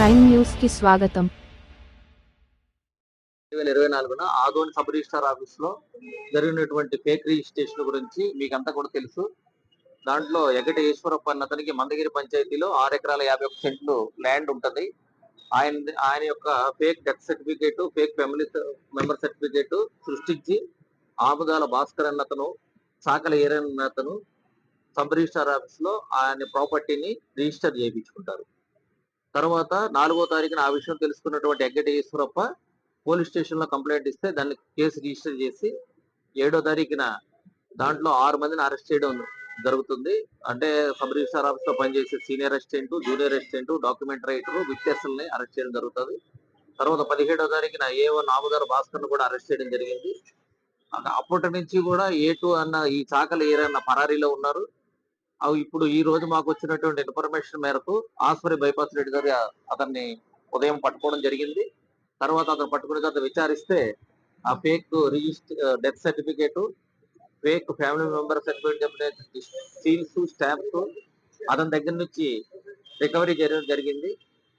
Prime న్యూస్కి స్వాగతం వేల ఇరవై నాలుగున ఆదోని సబ్ రిజిస్టార్ ఆఫీస్లో జరిగినటువంటి ఫేక్ రిజిస్ట్రేషన్ గురించి మీకంతా కూడా తెలుసు. దాంట్లో ఎగటి ఈశ్వరప్ప అన్న అతనికి మందగిరి పంచాయతీలో ఆరు ఎకరాల యాభై ఒక సెంట్లు ల్యాండ్ ఉంటది. ఆయన ఆయన యొక్క fake death certificate fake family member certificate సృష్టించి ఆముదాల భాస్కర్ అన్న అతను సాకల ఏరన్ అతను సబ్ రిజిస్టార్ ఆఫీస్లో ఆయన ప్రాపర్టీని రిజిస్టర్ చేయించుకుంటారు. తర్వాత నాలుగో తారీఖున ఆ విషయం తెలుసుకున్నటువంటి వెంకటేశ్వరప్ప పోలీస్ స్టేషన్లో కంప్లైంట్ ఇస్తే దాన్ని కేసు రిజిస్టర్ చేసి ఏడో తారీఖున దాంట్లో ఆరు మందిని అరెస్ట్ చేయడం జరుగుతుంది. అంటే సబ్ రిజిస్టార్ ఆఫీస్లో పనిచేసే senior assistant junior assistant document writer విట్నెస్ని arrest చేయడం జరుగుతుంది. తర్వాత పదిహేడో తారీఖున ఏ వన్ ఆముదార భాస్కర్ కూడా అరెస్ట్ చేయడం జరిగింది. అప్పటి నుంచి కూడా ఏ టూ అన్న ఈ చాకలు ఏరన్న పరారీలో ఉన్నారు. అవి ఇప్పుడు ఈ రోజు మాకు వచ్చినటువంటి ఇన్ఫర్మేషన్ మేరకు ఆస్పరి బైపాస్ రెడ్డి గారు అతన్ని ఉదయం పట్టుకోవడం జరిగింది. తర్వాత అతను పట్టుకున్న తర్వాత విచారిస్తే ఆ fake register death certificate fake family member certificate seals stamps అతని దగ్గర నుంచి రికవరీ చేయడం జరిగింది.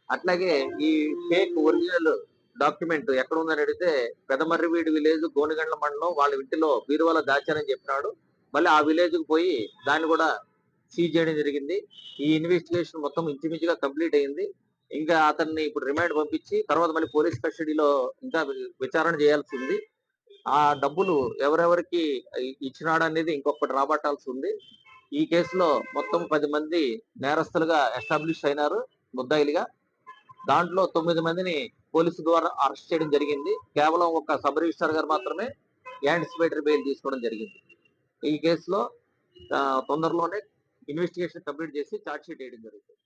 అట్లాగే ఈ ఫేక్ ఒరిజినల్ డాక్యుమెంట్ ఎక్కడ ఉందని అడిగితే పెదమర్రివీడి విలేజ్ గోనిగండ్ల మండలం వాళ్ళ ఇంటిలో బీరువాల దాచారని చెప్పినాడు. మళ్ళీ ఆ విలేజ్కు పోయి దాన్ని కూడా సీజ్ చేయడం జరిగింది. ఈ ఇన్వెస్టిగేషన్ మొత్తం ఇంచుమించుగా కంప్లీట్ అయింది. ఇంకా అతన్ని ఇప్పుడు రిమాండ్ పంపించి తర్వాత మళ్ళీ పోలీస్ కస్టడీలో ఇంకా విచారణ చేయాల్సి ఉంది ఆ డబ్బులు ఎవరెవరికి ఇచ్చినాడనేది ఇచ్చినాడు అనేది ఇంకొకటి రాబట్టాల్సి ఉంది ఈ కేసులో మొత్తం పది మంది నేరస్తులుగా ఎస్టాబ్లిష్ అయినారు ముద్దాయిలుగా. దాంట్లో తొమ్మిది మందిని పోలీసు ద్వారా అరెస్ట్ చేయడం జరిగింది. కేవలం ఒక సబ్ రిజిస్టర్ గారు మాత్రమే యాంటిసిపేటరీ బెయిల్ తీసుకోవడం జరిగింది. ఈ కేసులో తొందరలోనే ఇన్వెస్టిగేషన్ కంప్లీట్ చేసి ఛార్జ్ షీట్ వేయడం జరుగుతుంది.